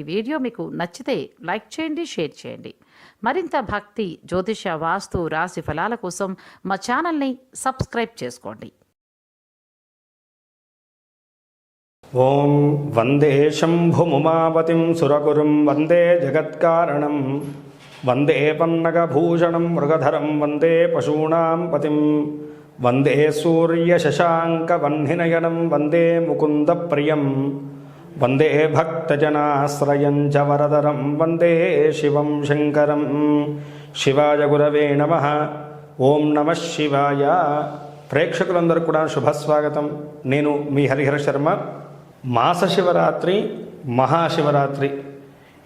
ఈ వీడియో మీకు నచ్చితే లైక్ చేయండి షేర్ చేయండి. మరింత భక్తి జ్యోతిష వాస్తు రాశి ఫలాల కోసం మా ఛానల్ని సబ్స్క్రైబ్ చేసుకోండి. ఓం వందే శంభుముమాపతిం సురగురుం వందే జగత్కారణం వందే పన్నగభూషణం మృగధరం వందే పశూనాం పతిం వందే సూర్యశశాంకవన్నినయనం వందే ముకుంద ప్రియం భక్తజనాశ్రయం చ వరదరం వందే శివం శంకరం. శివాయ గురవే నమ. ఓం నమ శివాయ. ప్రేక్షకులందరూ కూడా శుభస్వాగతం. నేను మీ హరిహర శర్మ. మాస శివరాత్రి మహాశివరాత్రి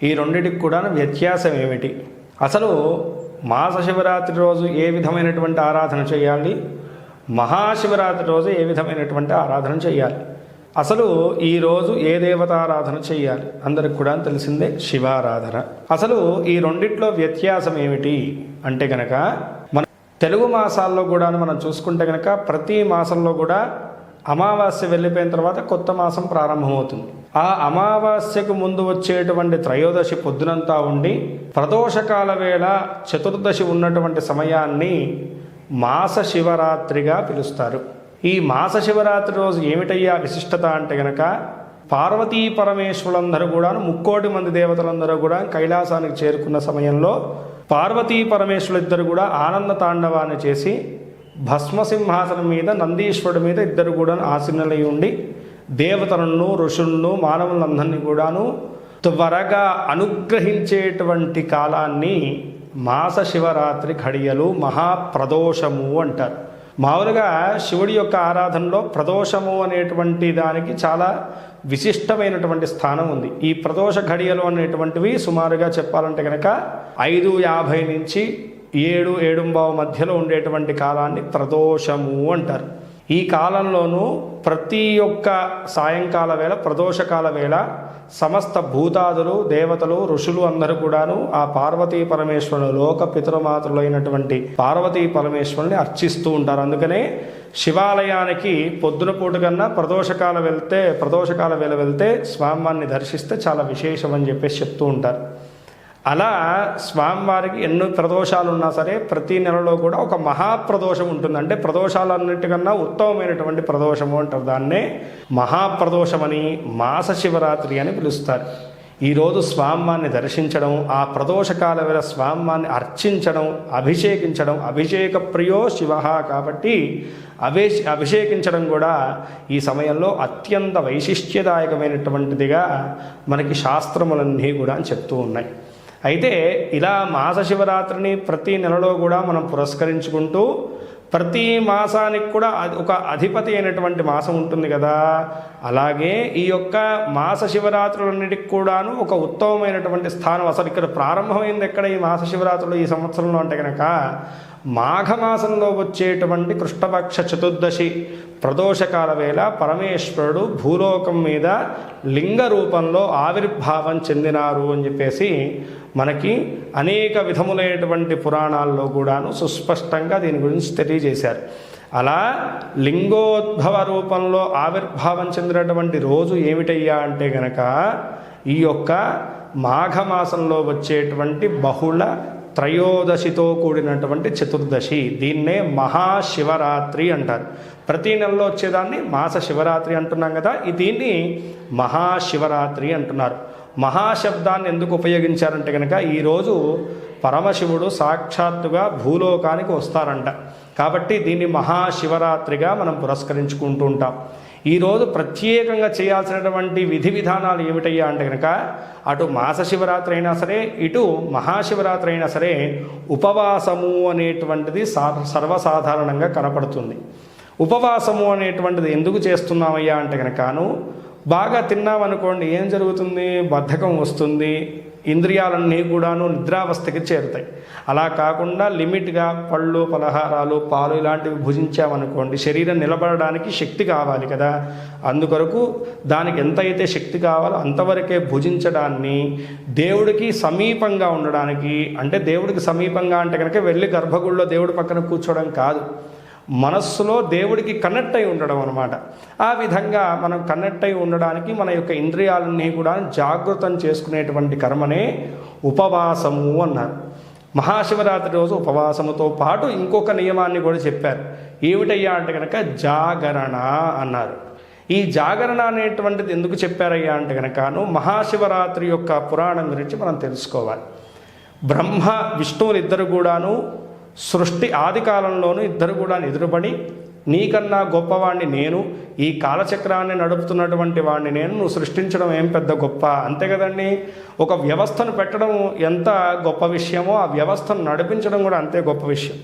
ఈ రెండిటికి కూడా వ్యత్యాసం ఏమిటి? అసలు మాస శివరాత్రి రోజు ఏ విధమైనటువంటి ఆరాధన చేయాలి? మహాశివరాత్రి రోజు ఏ విధమైనటువంటి ఆరాధన చేయాలి? అసలు ఈరోజు ఏ దేవతారాధన చేయాలి అందరికి కూడా తెలిసిందే శివారాధన. అసలు ఈ రెండిట్లో వ్యత్యాసం ఏమిటి? అంటే గనక మన తెలుగు మాసాల్లో కూడా మనం చూసుకుంటే కనుక ప్రతి మాసంలో కూడా అమావాస్య వెళ్ళిపోయిన తర్వాత కొత్త మాసం ప్రారంభమవుతుంది. ఆ అమావాస్యకు ముందు వచ్చేటువంటి త్రయోదశి పొద్దునంతా ఉండి ప్రదోషకాల వేళ చతుర్దశి ఉన్నటువంటి సమయాన్ని మాస శివరాత్రిగా పిలుస్తారు. ఈ మాస శివరాత్రి రోజు ఏమిటయ్యా విశిష్టత అంటే గనక పార్వతీ పరమేశ్వరులందరూ కూడా ముక్కోటి మంది దేవతలందరూ కూడా కైలాసానికి చేరుకున్న సమయంలో పార్వతీ పరమేశ్వరులు ఇద్దరు కూడా ఆనంద తాండవాన్ని చేసి భస్మసింహాసనం మీద నందీశ్వరుడి మీద ఇద్దరు కూడా ఆసీనులై ఉండి దేవతలను ఋషులను మానవులందరినీ కూడాను త్వరగా అనుగ్రహించేటువంటి కాలాన్ని మాస శివరాత్రి ఘడియలు మహాప్రదోషము అంటారు. మామూలుగా శివుడి యొక్క ఆరాధనలో ప్రదోషము అనేటువంటి దానికి చాలా విశిష్టమైనటువంటి స్థానం ఉంది. ఈ ప్రదోష ఘడియలు అనేటువంటివి సుమారుగా చెప్పాలంటే కనుక ఐదు యాభై నుంచి ఏడు ఏడుంబావు మధ్యలో ఉండేటువంటి కాలాన్ని ప్రదోషము అంటారు. ఈ కాలంలోనూ ప్రతి ఒక్క సాయంకాల వేళ ప్రదోషకాల వేళ సమస్త భూతాదులు దేవతలు ఋషులు అందరూ కూడాను ఆ పార్వతీ పరమేశ్వరుడు లోక పితృమాతృలైనటువంటి పార్వతీ పరమేశ్వరుని అర్చిస్తూ ఉంటారు. అందుకనే శివాలయానికి పొద్దున పూట కన్నా ప్రదోషకాల వెళ్తే ప్రదోషకాల వేళ వెళ్తే స్వామివారిని దర్శిస్తే చాలా విశేషం అని చెప్పేసి చెప్తూ ఉంటారు. అలా స్వామివారికి ఎన్నో ప్రదోషాలు ఉన్నా సరే ప్రతి నెలలో కూడా ఒక మహాప్రదోషం ఉంటుంది. అంటే ప్రదోషాలన్నిటికన్నా ఉత్తమమైనటువంటి ప్రదోషము అంటారు. దాన్నే మహాప్రదోషమని మాస శివరాత్రి అని పిలుస్తారు. ఈరోజు స్వామివారిని దర్శించడం ఆ ప్రదోషకాల వేళ స్వామివారిని అర్చించడం అభిషేకించడం అభిషేక ప్రియో శివ కాబట్టి అభి అభిషేకించడం కూడా ఈ సమయంలో అత్యంత వైశిష్ట్యదాయకమైనటువంటిదిగా మనకి శాస్త్రములన్నీ కూడా చెప్తూ ఉన్నాయి. అయితే ఇలా మాస శివరాత్రిని ప్రతి నెలలో కూడా మనం పురస్కరించుకుంటూ ప్రతి మాసానికి కూడా అది ఒక అధిపతి అయినటువంటి మాసం ఉంటుంది కదా. అలాగే ఈ యొక్క మాస శివరాత్రులన్నిటికి కూడాను ఒక ఉత్తమమైనటువంటి స్థానం. అసలు ఇక్కడ ప్రారంభమైంది ఎక్కడ ఈ మాస శివరాత్రులు ఈ సంవత్సరంలో అంటే కనుక మాఘమాసంలో వచ్చేటువంటి కృష్ణపక్ష చతుర్దశి ప్రదోషకాల వేళ పరమేశ్వరుడు భూలోకం మీద లింగ రూపంలో ఆవిర్భావం చెందినారు అని చెప్పేసి మనకి అనేక విధములైనటువంటి పురాణాల్లో కూడాను సుస్పష్టంగా దీని గురించి తెలియజేశారు. అలా లింగోద్భవ రూపంలో ఆవిర్భావం చెందినటువంటి రోజు ఏమిటయ్యా అంటే గనక ఈ యొక్క మాఘమాసంలో వచ్చేటువంటి బహుళ త్రయోదశితో కూడినటువంటి చతుర్దశి. దీన్నే మహాశివరాత్రి అంటారు. ప్రతి నెలలో వచ్చేదాన్ని మాస శివరాత్రి అంటున్నాం కదా. ఈ దీన్ని మహాశివరాత్రి అంటున్నారు. మహాశబ్దాన్ని ఎందుకు ఉపయోగించారంటే కనుక ఈరోజు పరమశివుడు సాక్షాత్తుగా భూలోకానికి వస్తారంట. కాబట్టి దీన్ని మహాశివరాత్రిగా మనం పురస్కరించుకుంటూ ఉంటాం. ఈరోజు ప్రత్యేకంగా చేయాల్సినటువంటి విధి విధానాలు ఏమిటయ్యా అంటే కనుక అటు మాస శివరాత్రి అయినా సరే ఇటు మహాశివరాత్రి అయినా సరే ఉపవాసము అనేటువంటిది సా సర్వసాధారణంగా కనపడుతుంది. ఉపవాసము అనేటువంటిది ఎందుకు చేస్తున్నామయ్యా అంటే కనుకను బాగా తిన్నామనుకోండి ఏం జరుగుతుంది? బద్ధకం వస్తుంది. ఇంద్రియాలన్నీ కూడాను నిద్రావస్థకి చేరుతాయి. అలా కాకుండా లిమిట్గా పళ్ళు పలహారాలు పాలు ఇలాంటివి భుజించామనుకోండి శరీరం నిలబడడానికి శక్తి కావాలి కదా. అందుకొరకు దానికి ఎంత అయితే శక్తి కావాలో అంతవరకే భుజించడాన్ని దేవుడికి సమీపంగా ఉండడానికి అంటే దేవుడికి సమీపంగా అంటే కనుక వెళ్ళి గర్భగుడిలో దేవుడి పక్కన కూర్చోవడం కాదు. మనస్సులో దేవుడికి కనెక్ట్ అయి ఉండడం అనమాట ఆ విధంగా మనం కనెక్ట్ అయి ఉండడానికి మన యొక్క ఇంద్రియాలన్నీ కూడా జాగృతం చేసుకునేటువంటి కర్మనే ఉపవాసము అన్నారు. మహాశివరాత్రి రోజు ఉపవాసముతో పాటు ఇంకొక నియమాన్ని కూడా చెప్పారు. ఏమిటయ్యా అంటే కనుక జాగరణ అన్నారు. ఈ జాగరణ అనేటువంటిది ఎందుకు చెప్పారయ్యా అంటే కనుకను మహాశివరాత్రి యొక్క పురాణం గురించి మనం తెలుసుకోవాలి. బ్రహ్మ విష్ణువులు ఇద్దరు కూడాను సృష్టి ఆది కాలంలోనూ ఇద్దరు కూడా ఎదురుపడి నీకన్నా గొప్పవాణ్ణి నేను ఈ కాలచక్రాన్ని నడుపుతున్నటువంటి వాడిని నేను నువ్వు సృష్టించడం ఏం పెద్ద గొప్ప? అంతే కదండి? ఒక వ్యవస్థను పెట్టడం ఎంత గొప్ప విషయమో ఆ వ్యవస్థను నడిపించడం కూడా అంతే గొప్ప విషయం.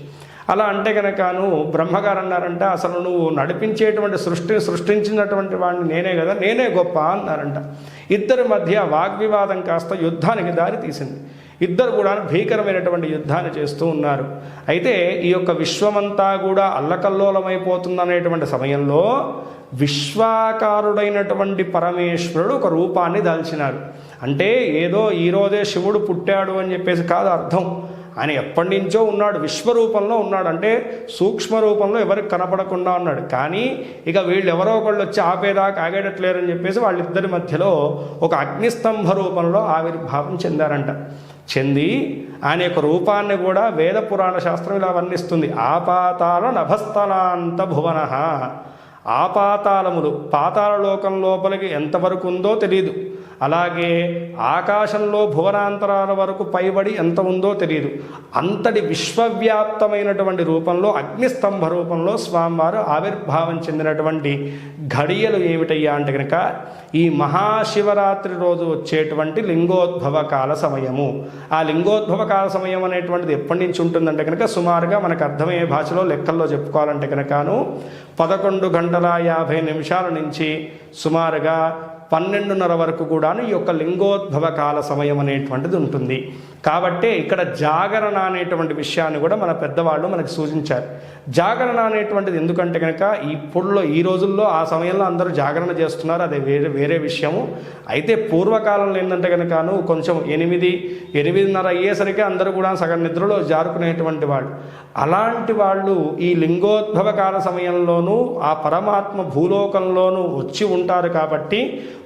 అలా అంటే కనుకను బ్రహ్మగారు అన్నారంట అసలు నువ్వు నడిపించేటువంటి సృష్టిని సృష్టించినటువంటి వాడిని నేనే కదా నేనే గొప్ప అన్నారంట. ఇద్దరి మధ్య వాగ్వివాదం కాస్త యుద్ధానికి దారి తీసింది ఇద్దరు కూడా భీకరమైనటువంటి యుద్ధాన్ని చేస్తూ ఉన్నారు. అయితే ఈ యొక్క విశ్వమంతా కూడా అల్లకల్లోలమైపోతుందనేటువంటి సమయంలో విశ్వాకారుడైనటువంటి పరమేశ్వరుడు ఒక రూపాన్ని దాల్చినాడు. అంటే ఏదో ఈరోజే శివుడు పుట్టాడు అని చెప్పేసి కాదు అర్థం. ఆయన ఎప్పటి నుంచో ఉన్నాడు విశ్వరూపంలో ఉన్నాడు. అంటే సూక్ష్మ రూపంలో ఎవరికి కనపడకుండా ఉన్నాడు. కానీ ఇక వీళ్ళు ఎవరో ఒకళ్ళు వచ్చి ఆపేదాకా ఆగేటట్లేరని చెప్పేసి వాళ్ళిద్దరి మధ్యలో ఒక అగ్నిస్తంభ రూపంలో ఆవిర్భావం చెందారంట. చెంది ఆయన యొక్క రూపాన్ని కూడా వేద పురాణ శాస్త్రం ఇలా వర్ణిస్తుంది. ఆపాతాల నభస్థలాంత భువన. ఆపాతాళములు పాతాళ లోకం లోపలికి ఎంతవరకు ఉందో తెలియదు అలాగే ఆకాశంలో భువనాంతరాల వరకు పైబడి ఎంత ఉందో తెలియదు అంతటి విశ్వవ్యాప్తమైనటువంటి రూపంలో అగ్నిస్తంభ రూపంలో స్వామివారు ఆవిర్భావం చెందినటువంటి ఘడియలు ఏమిటయ్యా అంటే కనుక ఈ మహాశివరాత్రి రోజు వచ్చేటువంటి లింగోద్భవ కాల సమయము. ఆ లింగోద్భవ కాల సమయం అనేటువంటిది ఎప్పటి నుంచి ఉంటుందంటే కనుక సుమారుగా మనకు అర్థమయ్యే భాషలో లెక్కల్లో చెప్పుకోవాలంటే కనుకను పదకొండు గంటల యాభై నిమిషాల నుంచి సుమారుగా పన్నెండున్నర వరకు కూడాను ఈ యొక్క లింగోద్భవ కాల సమయం అనేటువంటిది ఉంటుంది. కాబట్టే ఇక్కడ జాగరణ అనేటువంటి విషయాన్ని కూడా మన పెద్దవాళ్ళు మనకు సూచించారు. జాగరణ అనేటువంటిది ఎందుకంటే కనుక ఇప్పుడులో ఈ రోజుల్లో ఆ సమయంలో అందరూ జాగరణ చేస్తున్నారు. అది వేరే వేరే విషయము. అయితే పూర్వకాలంలో ఏంటంటే కనుకను కొంచెం ఎనిమిది ఎనిమిదిన్నర అయ్యేసరికి అందరూ కూడా సగం నిద్రలో జారుకునేటువంటి వాళ్ళు. అలాంటి వాళ్ళు ఈ లింగోద్భవ కాల సమయంలోనూ ఆ పరమాత్మ భూలోకంలోనూ వచ్చి ఉంటారు కాబట్టి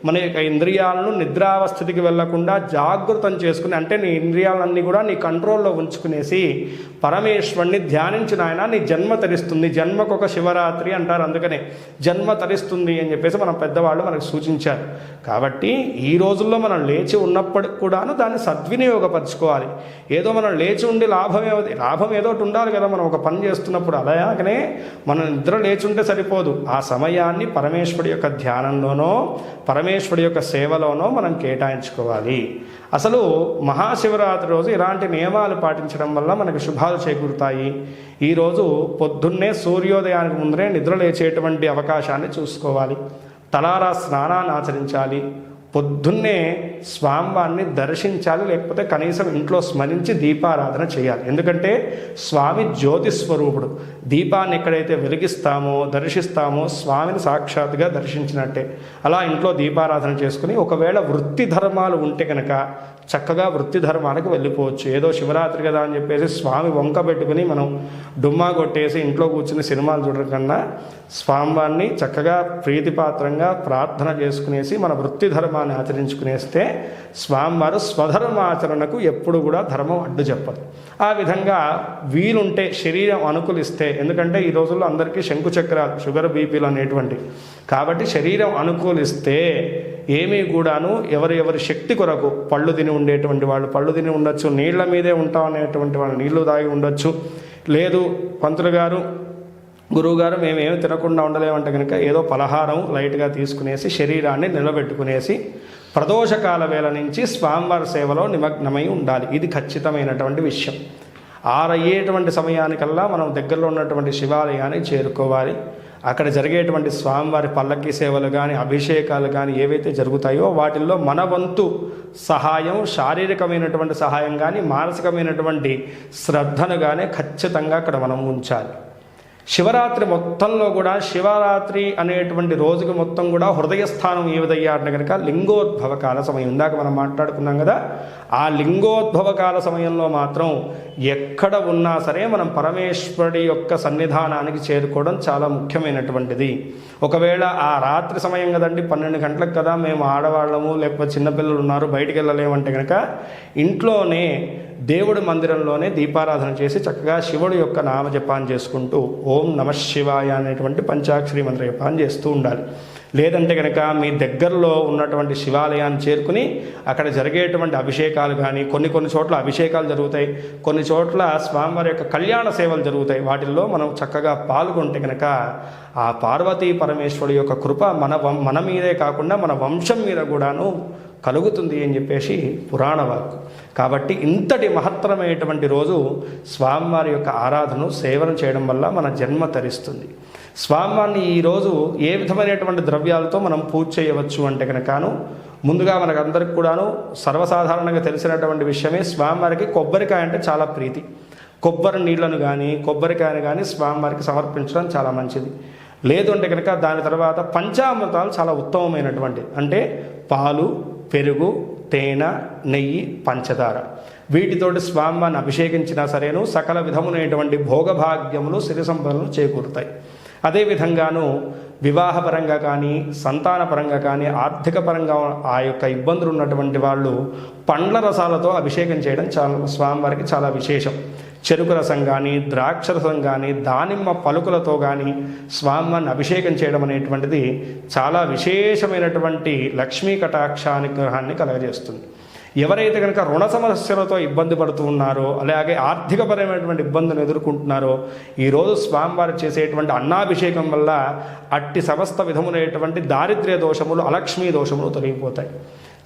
మన యొక్క ఇంద్రియాలను నిద్రావస్థితికి వెళ్ళకుండా జాగృతం చేసుకుని అంటే నీ ఇంద్రియాలన్నీ కూడా నీ కంట్రోల్లో ఉంచుకునేసి పరమేశ్వరుని ధ్యానించిన ఆయన నీ జన్మ తరిస్తుంది. జన్మకు ఒక శివరాత్రి అంటారు. అందుకనే జన్మ తరిస్తుంది అని చెప్పేసి మన పెద్దవాళ్ళు మనకు సూచించారు. కాబట్టి ఈ రోజుల్లో మనం లేచి ఉన్నప్పటికి కూడాను దాన్ని సద్వినియోగపరచుకోవాలి. ఏదో మనం లేచి ఉండి లాభం ఏదో లాభం ఏదో ఉండాలి కదా మనం ఒక పని చేస్తున్నప్పుడు. అలాగనే మనం నిద్ర లేచి ఉంటే సరిపోదు. ఆ సమయాన్ని పరమేశ్వరుడి యొక్క ధ్యానంలోనో పరమేశ్వరుడి యొక్క సేవలోనో మనం కేటాయించుకోవాలి. అసలు మహాశివరాత్రి రోజు ఇలాంటి నియమాలు పాటించడం వల్ల మనకు శుభాలు చేకూరుతాయి. ఈరోజు పొద్దున్నే సూర్యోదయానికి ముందరే నిద్ర లేచేటువంటి అవకాశాన్ని చూసుకోవాలి. తలారా స్నానాన్ని ఆచరించాలి. పొద్దున్నే స్వామివారిని దర్శించాలి లేకపోతే కనీసం ఇంట్లో స్మరించి దీపారాధన చేయాలి. ఎందుకంటే స్వామి జ్యోతి స్వరూపుడు. దీపాన్ని ఎక్కడైతే వెలిగిస్తామో దర్శిస్తామో స్వామిని సాక్షాత్గా దర్శించినట్టే. అలా ఇంట్లో దీపారాధన చేసుకుని ఒకవేళ వృత్తి ధర్మాలు ఉంటే కనుక చక్కగా వృత్తి ధర్మానికి వెళ్ళిపోవచ్చు. ఏదో శివరాత్రి కదా అని చెప్పేసి స్వామి వంక పెట్టుకుని మనం డుమ్మా కొట్టేసి ఇంట్లో కూర్చుని సినిమాలు చూడడం కన్నా స్వామివారిని చక్కగా ప్రీతిపాత్రంగా ప్రార్థన చేసుకునేసి మన వృత్తి ధర్మాన్ని ఆచరించుకునేస్తే స్వామివారు స్వధర్మాచరణకు ఎప్పుడు కూడా ధర్మం అడ్డు చెప్పదు ఆ విధంగా వీలుంటే శరీరం అనుకూలిస్తే ఎందుకంటే ఈ రోజుల్లో అందరికీ శంకు చక్రాలు షుగర్ బీపీలు అనేటువంటి. కాబట్టి శరీరం అనుకూలిస్తే ఏమీ కూడాను ఎవరి ఎవరి శక్తి కొరకు పళ్ళు తిని ఉండేటువంటి వాళ్ళు పళ్ళు తిని ఉండొచ్చు నీళ్ళ మీదే ఉంటాం అనేటువంటి వాళ్ళు నీళ్ళు తాగి ఉండొచ్చు. లేదు పంతులు గారు గురువుగారు మేమేమి తినకుండా ఉండలేమంటే కనుక ఏదో పలహారం లైట్గా తీసుకునేసి శరీరాన్ని నిలబెట్టుకునేసి ప్రదోషకాల వేళ నుంచి స్వామివారి సేవలో నిమగ్నమై ఉండాలి. ఇది ఖచ్చితమైనటువంటి విషయం. ఆరయ్యేటువంటి సమయానికల్లా మనం దగ్గరలో ఉన్నటువంటి శివాలయాన్ని చేరుకోవాలి. అక్కడ జరిగేటువంటి స్వామివారి పల్లకి సేవలు కానీ అభిషేకాలు కానీ ఏవైతే జరుగుతాయో వాటిల్లో మన వంతు సహాయం శారీరకమైనటువంటి సహాయం కానీ మానసికమైనటువంటి శ్రద్ధను కానీ ఖచ్చితంగా అక్కడ మనం ఉంచాలి. శివరాత్రి మొత్తంలో కూడా శివరాత్రి అనేటువంటి రోజుకి మొత్తం కూడా హృదయ స్థానం ఏ అంటే కనుక లింగోద్భవ కాల సమయం. ఇందాక మనం మాట్లాడుకున్నాం కదా ఆ లింగోద్భవ కాల సమయంలో మాత్రం ఎక్కడ ఉన్నా సరే మనం పరమేశ్వరుడి యొక్క సన్నిధానానికి చేరుకోవడం చాలా ముఖ్యమైనటువంటిది. ఒకవేళ ఆ రాత్రి సమయం కదండి పన్నెండు గంటలకు కదా మేము ఆడవాళ్ళము లేకపోతే చిన్నపిల్లలు ఉన్నారు బయటికి వెళ్ళలేమంటే కనుక ఇంట్లోనే దేవుడి మందిరంలోనే దీపారాధన చేసి చక్కగా శివుడు యొక్క నామజపాన్ని చేసుకుంటూ ఓం నమ శివాయ అనేటువంటి పంచాక్షరి మంత్ర జపాన్ని చేస్తూ ఉండాలి. లేదంటే కనుక మీ దగ్గరలో ఉన్నటువంటి శివాలయాన్ని చేరుకుని అక్కడ జరిగేటువంటి అభిషేకాలు కానీ కొన్ని కొన్ని చోట్ల అభిషేకాలు జరుగుతాయి కొన్ని చోట్ల స్వామివారి యొక్క కళ్యాణ సేవలు జరుగుతాయి. వాటిల్లో మనం చక్కగా పాల్గొంటే కనుక ఆ పార్వతీ పరమేశ్వరుడి యొక్క కృప మన వం మన మీదే కాకుండా మన వంశం మీద కూడాను కలుగుతుంది అని చెప్పేసి పురాణ వాక్కు. కాబట్టి ఇంతటి మహత్తరమైనటువంటి రోజు స్వామివారి యొక్క ఆరాధన సేవన చేయడం వల్ల మన జన్మ తరిస్తుంది. స్వామివారిని ఈరోజు ఏ విధమైనటువంటి ద్రవ్యాలతో మనం పూజ చేయవచ్చు అంటే కనుకను ముందుగా మనకందరికి కూడాను సర్వసాధారణంగా తెలిసినటువంటి విషయమే స్వామివారికి కొబ్బరికాయ అంటే చాలా ప్రీతి. కొబ్బరి నీళ్ళను కానీ కొబ్బరికాయను కానీ స్వామివారికి సమర్పించడం చాలా మంచిది. లేదు అంటే కనుక దాని తర్వాత పంచామృతాలు చాలా ఉత్తమమైనటువంటి అంటే పాలు పెరుగు తేనె నెయ్యి పంచదార. వీటితోటి స్వామివారిని అభిషేకించినా సరేను సకల విధములైనటువంటి భోగభాగ్యములు సిరి సంపదలు చేకూరుతాయి. అదేవిధంగాను వివాహపరంగా కానీ సంతానపరంగా కానీ ఆర్థిక పరంగా ఆ యొక్క ఇబ్బందులు ఉన్నటువంటి వాళ్ళు పండ్ల రసాలతో అభిషేకం చేయడం చాలా స్వామివారికి చాలా విశేషం. చెరుకు రసం కానీ ద్రాక్ష రసం కానీ దానిమ్మ పలుకులతో కానీ స్వామివారిని అభిషేకం చేయడం అనేటువంటిది చాలా విశేషమైనటువంటి లక్ష్మీ కటాక్షానుగ్రహాన్ని కలగజేస్తుంది. ఎవరైతే కనుక రుణ సమస్యలతో ఇబ్బంది పడుతూ ఉన్నారో అలాగే ఆర్థికపరమైనటువంటి ఇబ్బందులు ఎదుర్కొంటున్నారో ఈరోజు స్వామివారు చేసేటువంటి అన్నాభిషేకం వల్ల అట్టి సమస్త విధములైనటువంటి దారిద్ర్య దోషములు అలక్ష్మీ దోషములు తొలగిపోతాయి.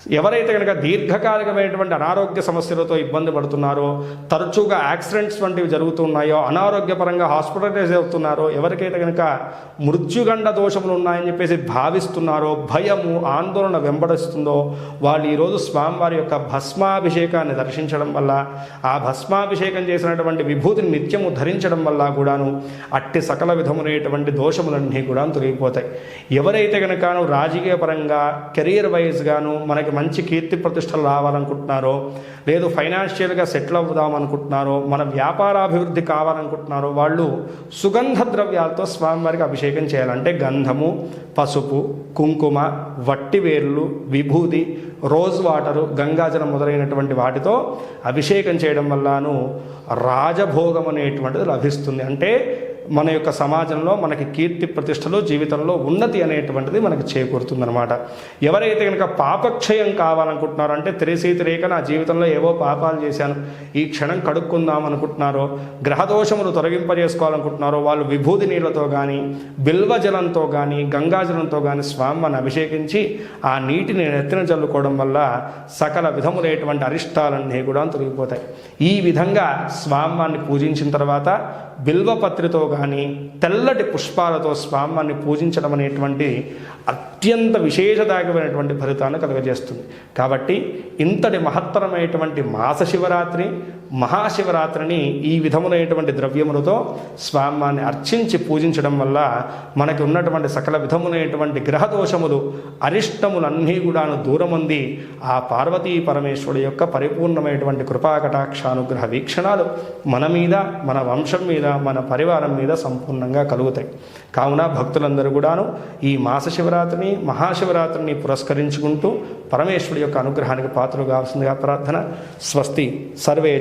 ఎవరైతే కనుక దీర్ఘకాలికమైనటువంటి అనారోగ్య సమస్యలతో ఇబ్బంది పడుతున్నారో తరచుగా యాక్సిడెంట్స్ వంటివి జరుగుతున్నాయో అనారోగ్యపరంగా హాస్పిటలైజ్ అవుతున్నారో ఎవరికైతే కనుక మృత్యుగండ దోషములు ఉన్నాయని చెప్పేసి భావిస్తున్నారో భయము ఆందోళన వెంబడిస్తుందో వాళ్ళు ఈరోజు స్వామివారి యొక్క భస్మాభిషేకాన్ని దర్శించడం వల్ల ఆ భస్మాభిషేకం చేసినటువంటి విభూతిని నిత్యము ధరించడం వల్ల కూడాను అట్టి సకల విధములైనటువంటి దోషములన్నీ కూడా తొలగిపోతాయి. ఎవరైతే కనుక రాజకీయ పరంగా కెరీర్ వైజ్గాను మనకి మంచి కీర్తి ప్రతిష్టలు రావాలనుకుంటున్నారో లేదు ఫైనాన్షియల్గా సెటిల్ అవుదాం అనుకుంటున్నారో మన వ్యాపారాభివృద్ధి కావాలనుకుంటున్నారో వాళ్ళు సుగంధ ద్రవ్యాలతో స్వామివారికి అభిషేకం చేయాలంటే గంధము పసుపు కుంకుమ వట్టివేర్లు విభూది రోజ్ వాటరు గంగాజలం మొదలైనటువంటి వాటితో అభిషేకం చేయడం వల్లను రాజభోగం అనేటువంటిది లభిస్తుంది. అంటే మన యొక్క సమాజంలో మనకి కీర్తి ప్రతిష్టలు జీవితంలో ఉన్నతి అనేటువంటిది మనకి చేకూరుతుందనమాట ఎవరైతే కనుక పాపక్షయం కావాలనుకుంటున్నారో అంటే తెలిసి తెలియక నా జీవితంలో ఏవో పాపాలు చేశాను ఈ క్షణం కడుక్కుందాం అనుకుంటున్నారో గ్రహదోషములు తొలగింపజేసుకోవాలనుకుంటున్నారో వాళ్ళు విభూతి నీళ్ళతో కానీ బిల్వ జలంతో కానీ గంగాజలంతో కానీ స్వామిని అభిషేకించి ఆ నీటిని నెత్తిన చల్లుకోవడం వల్ల సకల విధములైనటువంటి అరిష్టాలన్నీ కూడా తొలగిపోతాయి. ఈ విధంగా స్వామిని పూజించిన తర్వాత బిల్వపత్రితో కానీ తెల్లటి పుష్పాలతో స్వామిని పూజించడం అనేటువంటి అత్యంత విశేషదాయకమైనటువంటి ఫలితాన్ని కలుగజేస్తుంది. కాబట్టి ఇంతటి మహత్తరమైనటువంటి మాస శివరాత్రి మహాశివరాత్రిని ఈ విధములైనటువంటి ద్రవ్యములతో స్వామిని అర్చించి పూజించడం వల్ల మనకి ఉన్నటువంటి సకల విధములైనటువంటి గ్రహదోషములు అరిష్టములన్నీ కూడాను దూరముంది ఆ పార్వతీ పరమేశ్వరుడు యొక్క పరిపూర్ణమైనటువంటి కృపాకటాక్షానుగ్రహ వీక్షణాలు మన మీద మన వంశం మీద మన పరివారం మీద సంపూర్ణంగా కలుగుతాయి. కావున భక్తులందరూ కూడాను ఈ మాస శివరాత్రిని మహాశివరాత్రిని పురస్కరించుకుంటూ పరమేశ్వరుడి యొక్క అనుగ్రహానికి పాత్రలు కావాల్సిందిగా ప్రార్థన. స్వస్తి. సర్వే